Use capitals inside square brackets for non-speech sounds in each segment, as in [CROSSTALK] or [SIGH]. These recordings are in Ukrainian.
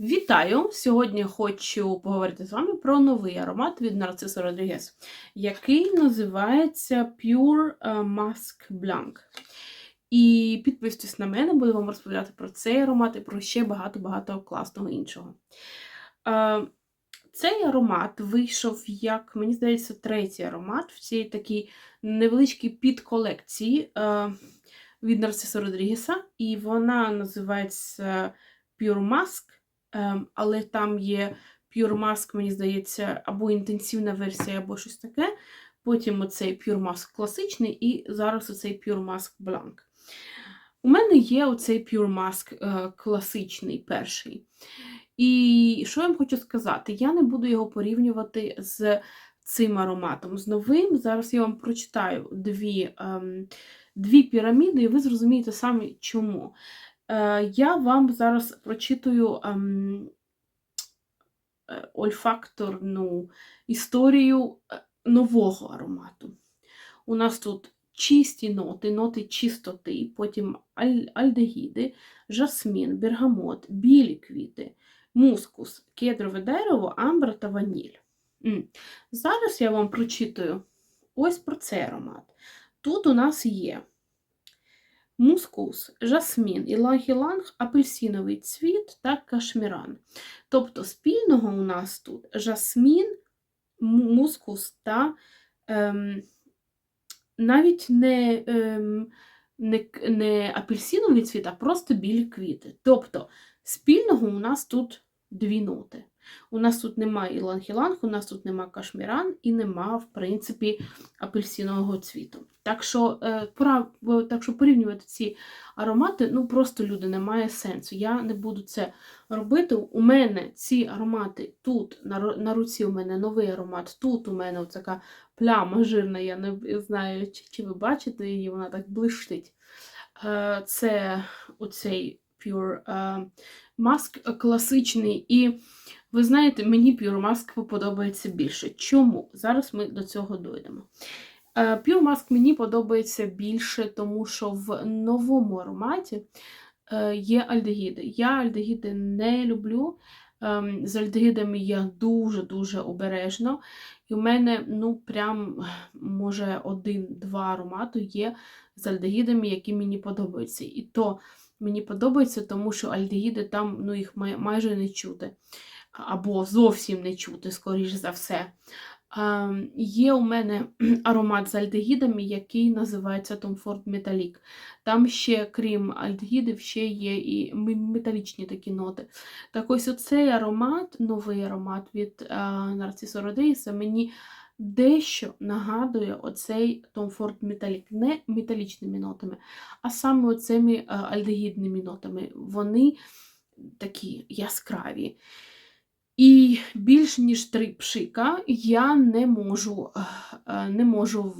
Вітаю! Сьогодні хочу поговорити з вами про новий аромат від Нарцисо Родрігес, який називається Pure е, Mask Blanc. І підписуйтесь на мене, буду вам розповідати про цей аромат і про ще багато-багато класного іншого. Е, Цей аромат вийшов, як, мені здається, третій аромат в цій такій невеличкій підколекції е, від Нарцисо Родрігеса, і вона називається Pure Mask. Ем, але там є Pure Mask, мені здається, або інтенсивна версія, або щось таке. Потім оцей Pure Mask класичний, і зараз оцей Pure Mask Blanc. У мене є оцей Pure Mask е, класичний перший. І що я вам хочу сказати? Я не буду його порівнювати з цим ароматом. З новим. Зараз я вам прочитаю дві, ем, дві піраміди, і ви зрозумієте самі чому. Е, Я вам зараз прочитую ем, е, ольфакторну історію е, нового аромату. У нас тут чисті ноти, ноти чистоти, потім аль альдегіди, жасмін, бергамот, білі квіти, мускус, кедрове дерево, амбра та ваніль. Зараз я вам прочитаю ось про цей аромат. Тут у нас є мускус, жасмін, іланг-іланг, апельсиновий цвіт та кашміран. Тобто спільного у нас тут жасмін, мускус та ем, навіть не, ем, не, не апельсиновий цвіт, а просто білі квіти. Тобто спільного у нас тут дві ноти. У нас тут немає іланг-іланг, у нас тут немає кашміран і нема, в принципі, апельсинового цвіту. Так що е, пора, так що порівнювати ці аромати, ну просто люди немає сенсу. Я не буду це робити. У мене ці аромати тут, на на руці у мене новий аромат, тут у мене така пляма жирна, я не знаю, чи, чи ви бачите її, вона так блищить. Е, це оцей Pure е, Mask класичний. І ви знаєте, мені Pure Mask подобається більше. Чому? Зараз ми до цього дойдемо. Е, Pure Mask мені подобається більше, тому що в новому ароматі е, є альдегіди. Я альдегіди не люблю. Ем, з альдегідами я дуже-дуже обережно. І у мене, ну, прям, може, один-два аромати є з альдегідами, які мені подобаються. І то мені подобається, тому що альдегіди там ну, їх майже не чути. Або зовсім не чути, скоріш за все. Є у мене [CLEARS THROAT] аромат з альдегідами, який називається Tom Ford Metallic. Там ще, крім альдегідів, ще є і металічні такі ноти. Так ось оцей аромат, новий аромат від Нарцисо Родеїса, мені дещо нагадує оцей Ford Metallic. Не металічними нотами, а саме оцими альдегідними нотами. Вони такі яскраві. І більш ніж три пшика я не можу е, не можу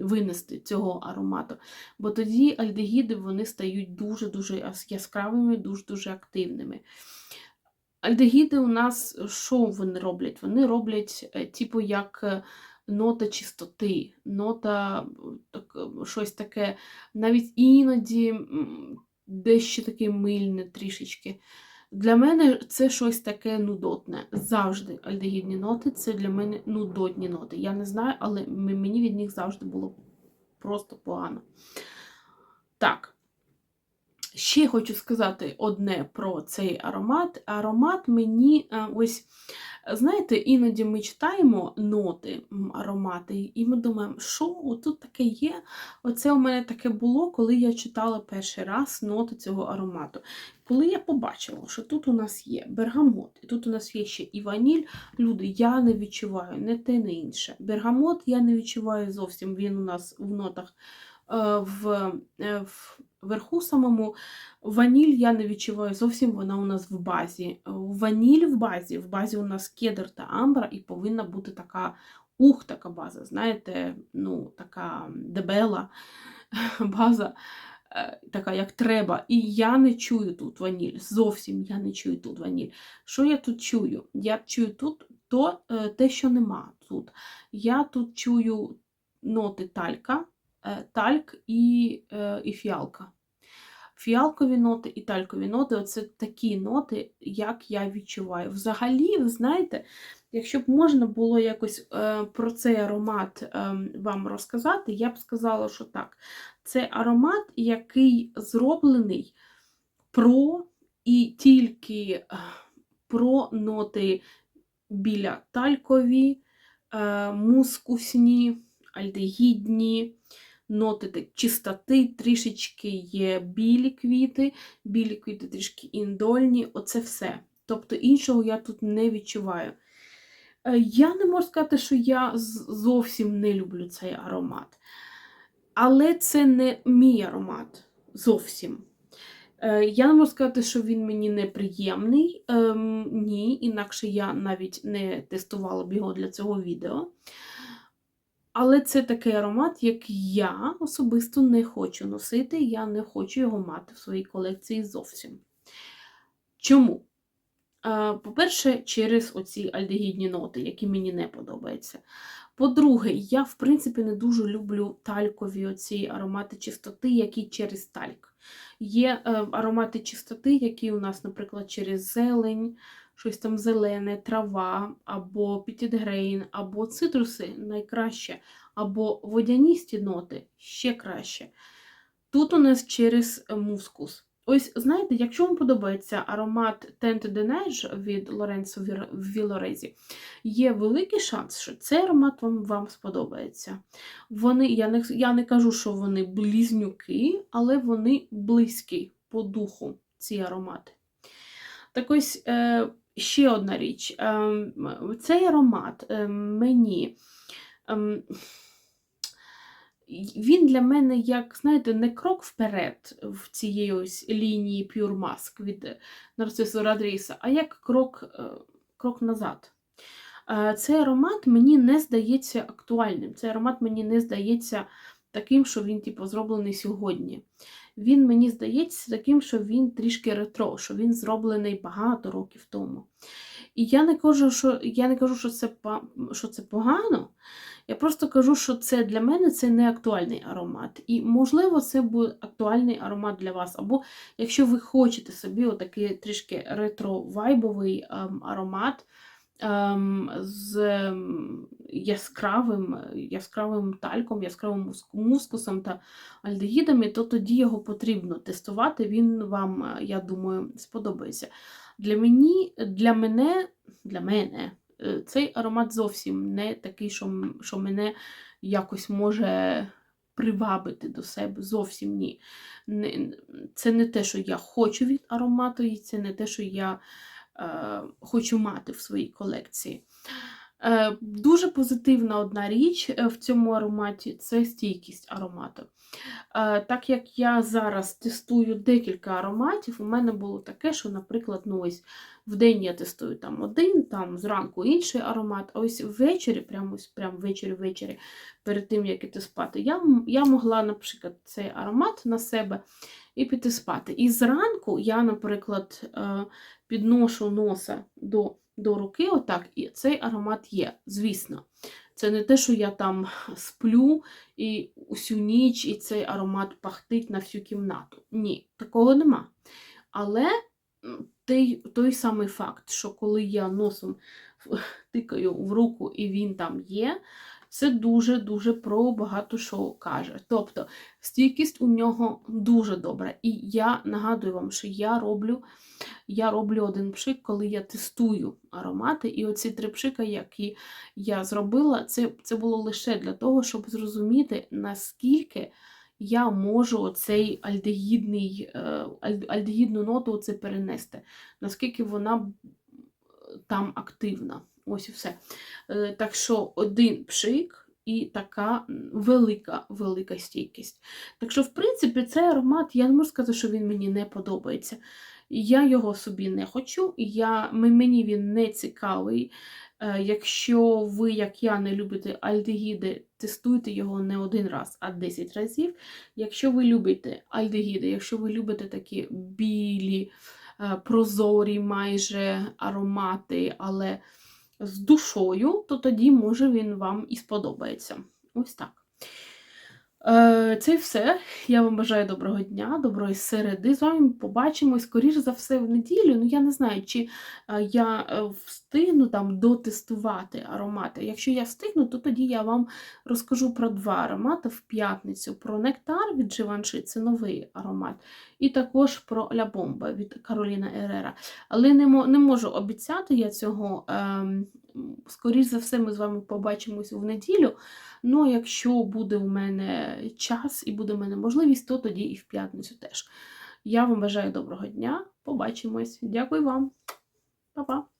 винести цього аромату. Бо тоді альдегіди вони стають дуже-дуже яскравими, дуже-дуже активними. Альдегіди у нас що вони роблять? Вони роблять, е, типу, як е, нота чистоти, нота так, щось таке, навіть іноді дещо таке мильне трішечки. Для мене це щось таке нудотне. Завжди альдегідні ноти це для мене нудотні ноти. Я не знаю, але мені від них завжди було просто погано. Так. Ще хочу сказати одне про цей аромат. Аромат мені е, ось, знаєте, іноді ми читаємо ноти аромати, і ми думаємо, що тут таке є? Оце у мене таке було, коли я читала перший раз ноти цього аромату. Коли я побачила, що тут у нас є бергамот, і тут у нас є ще і ваніль, люди, я не відчуваю не те, не інше. Бергамот я не відчуваю зовсім, він у нас в нотах е, в, е, в верху самому. Ваніль я не відчуваю зовсім вона у нас в базі. Ваніль в базі, в базі у нас кедр та амбра, і повинна бути така ух, така база, знаєте, ну, така дебела [LAUGHS] база. Е, така, як треба. І я не чую тут ваніль. Зовсім я не чую тут ваніль. Що я тут чую? Я чую тут то, е, те, що нема тут. Я тут чую ноти талька, е, тальк і і фіалка. Фіалкові ноти і талькові ноти оце такі ноти, як я відчуваю. Взагалі, ви знаєте, якщо б можна було якось е, про цей аромат е, вам розказати, я б сказала, що так. Це аромат, який зроблений про і тільки е, про ноти біля талькові, е, мускусні, альдегідні, ноти чистоти, трішечки є білі квіти, білі квіти трішки індольні, оце все. Тобто іншого я тут не відчуваю. Е, Я не можу сказати, що я зовсім не люблю цей аромат. Але це не мій аромат зовсім. Е, Я не можу сказати, що він мені неприємний. Ем, ні, інакше я навіть не тестувала б його для цього відео. Але це такий аромат, як я особисто не хочу носити, я не хочу його мати в своїй колекції зовсім. Чому? Е, По-перше, через оці альдегідні ноти, які мені не подобаються. По-друге, я, в принципі, не дуже люблю талькові оці аромати чистоти, які через тальк. Є е, аромати чистоти, які у нас, наприклад, через зелень, щось там зелене, трава, або пітідгрейн, або цитруси найкраще, або водяністі ноти ще краще. Тут у нас через мускус. Ось, знаєте, якщо вам подобається аромат Tente de Neige від Лоренцо Вілорезі, є великий шанс, що цей аромат вам, вам сподобається. Вони, я, не, я не кажу, що вони близнюки, але вони близькі по духу, ці аромати. Так ось е, ще одна річ. Е, цей аромат е, мені. Е, він для мене, як, знаєте, не крок вперед в цієї ось лінії Pure Mask від Нарцису Радріса, а як крок, е, крок назад. Е, Цей аромат мені не здається актуальним. Цей аромат мені не здається таким, що він типу, зроблений сьогодні. Він мені здається таким, що він трішки ретро, що він зроблений багато років тому. І я не кажу, що я не кажу, що це, що це погано. Я просто кажу, що це для мене це не актуальний аромат. І, можливо, це буде актуальний аромат для вас. Або якщо ви хочете собі отакий трішки ретро-вайбовий ем, аромат з ем, яскравим, яскравим тальком, яскравим мускусом та альдегідами, то тоді його потрібно тестувати. Він вам, е, я думаю, сподобається. Для мені, для мене, для мене е, цей аромат зовсім не такий, що, що мене якось може привабити до себе. Зовсім ні. Це не те, що я хочу від аромату, і це не те, що я хочу мати в своїй колекції. Е, дуже позитивна одна річ е, в цьому ароматі це стійкість аромату. Е, так як я зараз тестую декілька ароматів, у мене було таке, що, наприклад, ну ось в день я тестую там один, там зранку інший аромат, а ось ввечері, прямо ось прямо ввечері ввечері, перед тим, як іти спати, я, я могла, наприклад, цей аромат на себе і піти спати. І зранку я, наприклад, е, підношу носа до, до руки, отак, і цей аромат є, звісно. Це не те, що я там сплю і усю ніч, і цей аромат пахтить на всю кімнату. Ні, такого нема. Але той, той самий факт, що коли я носом [LAUGHS] тикаю в руку і він там є, це дуже-дуже про багато що каже. Тобто стійкість у нього дуже добра. І я нагадую вам, що я роблю, я роблю один пшик, коли я тестую аромати. І оці три пшика, які я зробила, це, це було лише для того, щоб зрозуміти, наскільки я можу оцей альдегідний, е, альдегідну ноту оце перенести, наскільки вона там активна. Ось і все. Е, Так що один пшик і така велика, велика стійкість. Так що, в принципі, цей аромат, я не можу сказати, що він мені не подобається. Я його собі не хочу, я, мені він не цікавий. Е, Якщо ви, як я, не любите альдегіди, тестуйте його не один раз, а 10 разів. Якщо ви любите альдегіди, якщо ви любите такі білі, прозорі майже аромати, але з душою, то тоді, може, він вам і сподобається. Ось так. Е, Це все. Я вам бажаю доброго дня, доброї середи. З вами побачимось, скоріш за все, в неділю. Ну, я не знаю, чи е, я е, встигну там дотестувати аромати. Якщо я встигну, то тоді я вам розкажу про два аромати в п'ятницю: про нектар від Givenchy, це новий аромат, і також про Ля Бомба від Кароліна Ерера. Але не можу обіцяти я цього. Скоріш за все, ми з вами побачимось в неділю. Ну, якщо буде у мене час і буде у мене можливість, то тоді і в п'ятницю теж. Я вам бажаю доброго дня. Побачимось. Дякую вам. Па-па.